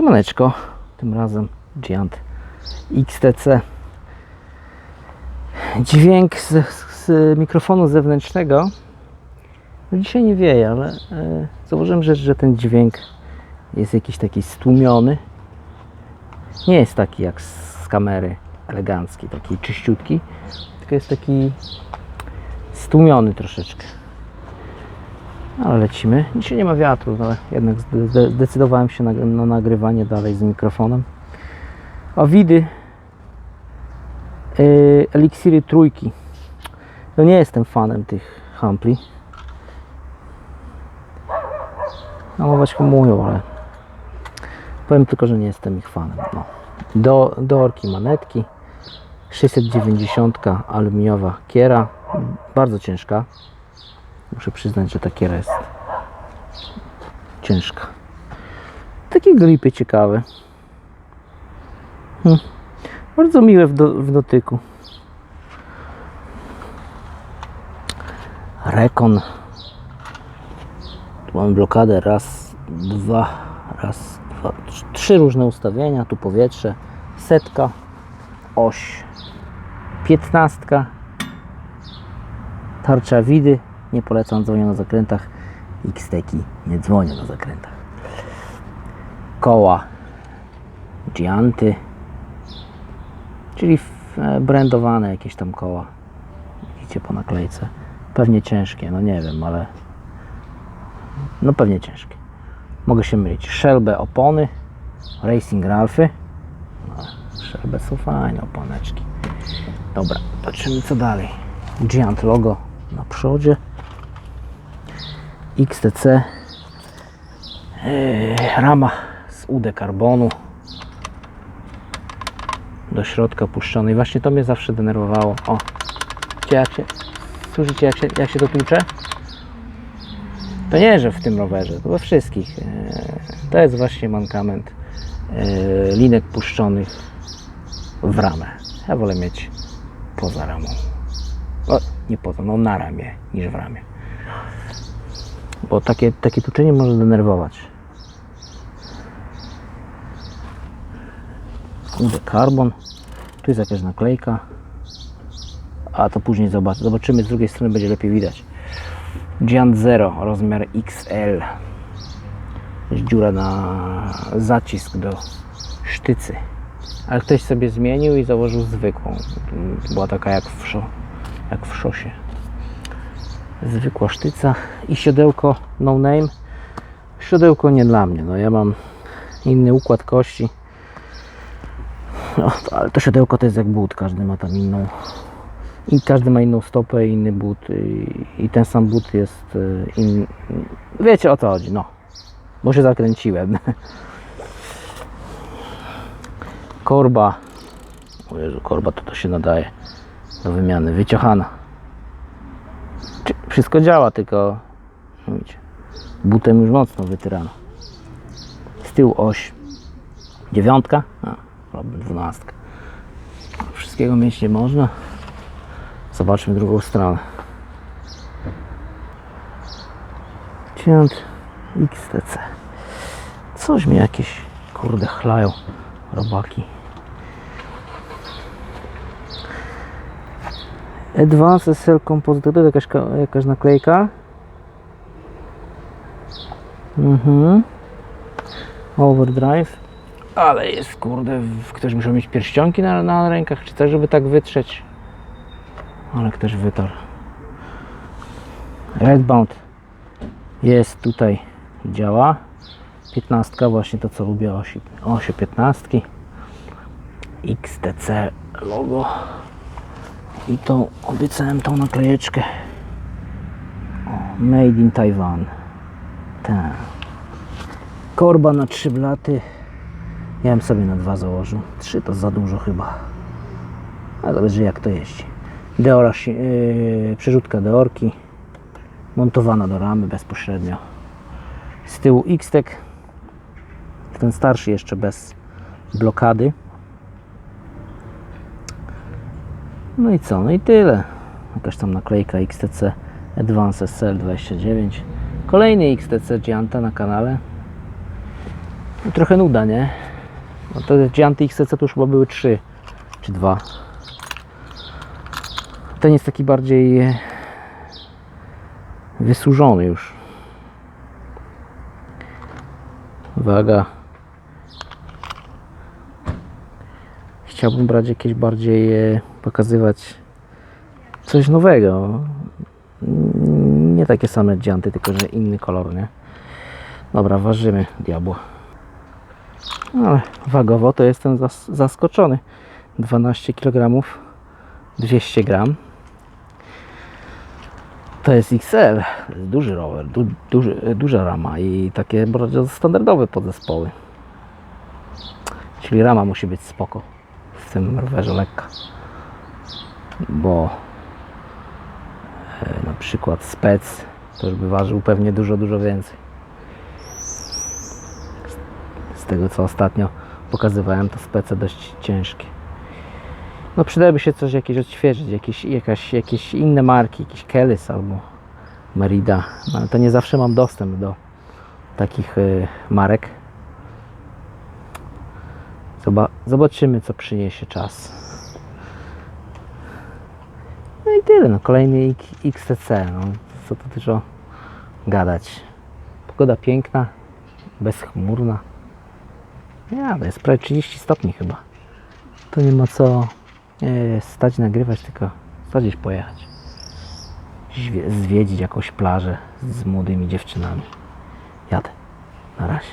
Siemaneczko, tym razem Giant XTC. Dźwięk z, z mikrofonu zewnętrznego. No dzisiaj nie wieje, ale e, zauważyłem, że, że ten dźwięk jest jakiś taki stłumiony. Nie jest taki jak z kamery elegancki, taki czyściutki, tylko jest taki stłumiony troszeczkę. Ale lecimy. Dzisiaj nie ma wiatru, ale jednak zde- zde- zdecydowałem się na, na nagrywanie dalej z mikrofonem. A widy yy, eliksiry trójki. No nie jestem fanem tych hampli. Hamować hamują, ale powiem tylko, że nie jestem ich fanem. No. Do, do orki manetki 690 aluminiowa kiera, bardzo ciężka. Muszę przyznać, że ta kiera jest ciężka. Takie gripy ciekawe. Hm. Bardzo miłe w, do, w dotyku. Rekon. Tu mamy blokadę raz, dwa, raz, dwa, trz- trzy różne ustawienia. Tu powietrze, setka, oś, piętnastka, tarcza widy. Nie polecam dzwonią na zakrętach. X-teki nie dzwonią na zakrętach. Koła Gianty, czyli e, brandowane jakieś tam koła. Widzicie po naklejce. Pewnie ciężkie, no nie wiem, ale no pewnie ciężkie. Mogę się mylić. Shelby opony, Racing Ralphy. No, Shelby są fajne oponeczki. Dobra, patrzymy co dalej. Giant logo na przodzie. XTC. Yy, rama z UD karbonu. Do środka puszczony. I właśnie to mnie zawsze denerwowało. O, widzicie jak się, słyszycie jak się, jak się to tłucze? To nie, że w tym rowerze, to we wszystkich. Yy, To jest właśnie mankament yy, linek puszczonych w ramę. Ja wolę mieć poza ramą. O, nie poza, no na ramię niż w ramię. Bo takie, takie tuczenie może denerwować. Kurde, karbon. Tu jest jakaś naklejka. A to później zobacz, zobaczymy z drugiej strony będzie lepiej widać. Giant Zero, rozmiar XL. Jest dziura na zacisk do sztycy. Ale ktoś sobie zmienił i założył zwykłą. Była taka jak w, szo, jak w szosie zwykła sztyca i siodełko no name. Siodełko nie dla mnie no ja mam inny układ kości. No, to- ale to siodełko to jest jak but każdy ma tam inną. I każdy ma inną stopę inny but i, i ten sam but jest y, in, wiecie o co chodzi no. Bo się zakręciłem. Korba. O Jezu, korba to to się nadaje do wymiany. Wyciachana czy- wszystko działa, tylko widzicie, butem już mocno wytyrano. Z tyłu oś dziewiątka, a, problem dwunastka. Wszystkiego mieć nie można. Zobaczmy drugą stronę. Giant XTC. Coś mi jakieś, kurde, chlają robaki. Advanced SL to jest jakaś, ka- jakaś naklejka. Mhm. Overdrive. Ale jest, kurde, ktoś musiał mieć pierścionki na, na rękach, czy coś, żeby tak wytrzeć. Ale ktoś wytarł. Redbound jest tutaj, działa. 15, właśnie to co lubię, osi, osie 15. XTC logo. I tą obiecałem tą naklejeczkę. Made in Taiwan. Tak. Korba na 3 blaty. Ja bym sobie na dwa założył. Trzy to za dużo chyba. A zależy jak to jeździ. Deora, yy, przerzutka deorki. Montowana do ramy bezpośrednio. Z tyłu X-Tek. Ten starszy jeszcze bez blokady. No i co? No i tyle. Jakaś tam naklejka XTC Advance SL29. Kolejny XTC Gianta na kanale. No, trochę nuda, nie? No to Gianty XC to już chyba były 3 czy 2. Ten jest taki bardziej e, wysłużony już. Waga. Chciałbym brać jakieś bardziej e, pokazywać coś nowego. Nie takie same dzianty, tylko że inny kolor, nie? Dobra, ważymy diabła. Ale wagowo to jestem zas zaskoczony. 12 kg, 200 gram. To jest XL, duży rower, du duży, duża rama i takie bardzo standardowe podzespoły. Czyli rama musi być spoko w tym rowerze lekka. Bo e, na przykład spec to już by ważył pewnie dużo, dużo więcej. Z tego co ostatnio pokazywałem, to spece dość ciężkie. No przydałoby się coś jakieś odświeżyć, jakieś, jakaś, jakieś inne marki, jakiś Kellys albo Merida. No, ale to nie zawsze mam dostęp do takich y, marek. Zobaczymy co przyniesie czas. No i tyle, no kolejny XTC, no co tu dużo gadać. Pogoda piękna, bezchmurna. Ja, to jest prawie 30 stopni chyba. To nie ma co nie, stać nagrywać, tylko stać gdzieś pojechać. Zwie- Zwiedzić jakąś plażę z młodymi dziewczynami. Jadę. Na razie.